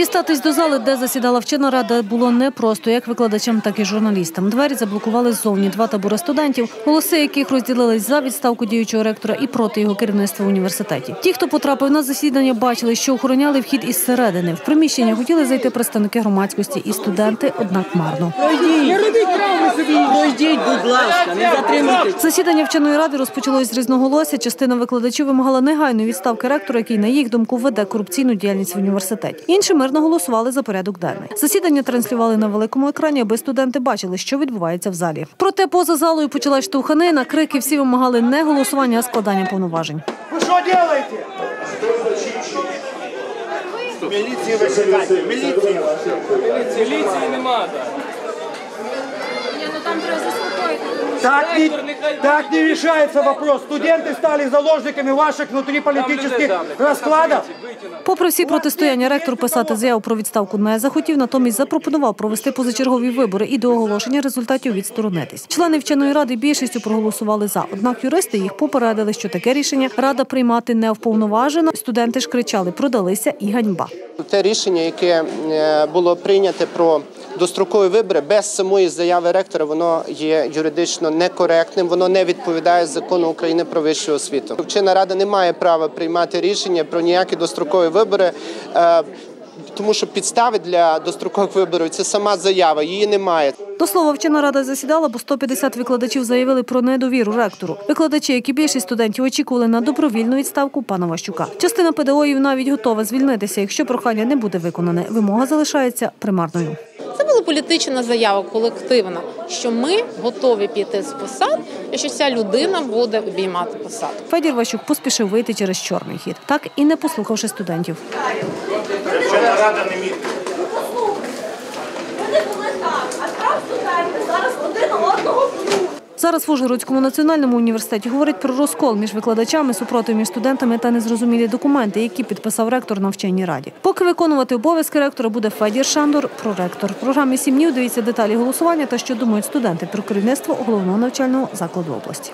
Дістатись до зали, де засідала вчена рада, було непросто як викладачам, так і журналістам. Двері заблокували ззовні два табори студентів, голоси яких розділились за відставку діючого ректора і проти його керівництва в університеті. Ті, хто потрапив на засідання, бачили, що охороняли вхід із середини. В приміщення хотіли зайти представники громадськості і студенти, однак марно. Пройдіть, будь ласка, не затримуйтесь. Засідання вченої ради розпочалось з різноголосся. Частина викладачів вимагала негайної відставки ректора, який, на їх думку, веде корупційну діяльність в університеті. Інші мирно голосували за порядок денний. Засідання транслювали на великому екрані, аби студенти бачили, що відбувається в залі. Проте поза залою почалась штовханина, крики всі вимагали не голосування, а складання повноважень. Вы что делаете? Милиции вызывайте, милиции. Міліції нема, так. Ні, ну там треба заспокоїти. Так не, так не решается вопрос. Студенты стали заложниками ваших внутриполитических раскладов. Попри всі протистояння, ректор писати заяву про відставку не захотів, натомість запропонував провести позачергові вибори і до оголошення результатів відсторонитись. Члени вченої ради більшістю проголосували за. Однак юристи їх попередили, що таке рішення рада приймати не вповноважено. Студенти ж кричали продалися і ганьба. Те рішення, яке е, було прийняте про дострокові вибори без самої заяви ректора, воно є юридично некоректним, воно не відповідає закону України про вищу освіту. Вчена рада не має права приймати рішення про ніякі дострокові вибори. е, Тому що підстави для дострокових виборів це сама заява, її немає. До слова, вчена рада засідала, бо 150 викладачів заявили про недовіру ректору. Викладачі, як і більшість студентів, очікували на добровільну відставку пана Ващука. Частина педагогів навіть готова звільнитися, якщо прохання не буде виконане. Вимога залишається примарною. Політична заява колективна, що ми готові піти з посад, і що ця людина буде обіймати посаду. Федір Ващук поспішив вийти через чорний хід, так і не послухавши студентів. Рада не міг. Вони були так, а справ студенти зараз один одного б'ють. Зараз в Ужгородському національному університеті говорять про розкол між викладачами, супротив між студентами та незрозумілі документи, які підписав ректор на вченій раді. Поки виконувати обов'язки ректора буде Федір Шандор, проректор. В програмі «Сім днів» дивіться деталі голосування та що думають студенти про керівництво головного навчального закладу області.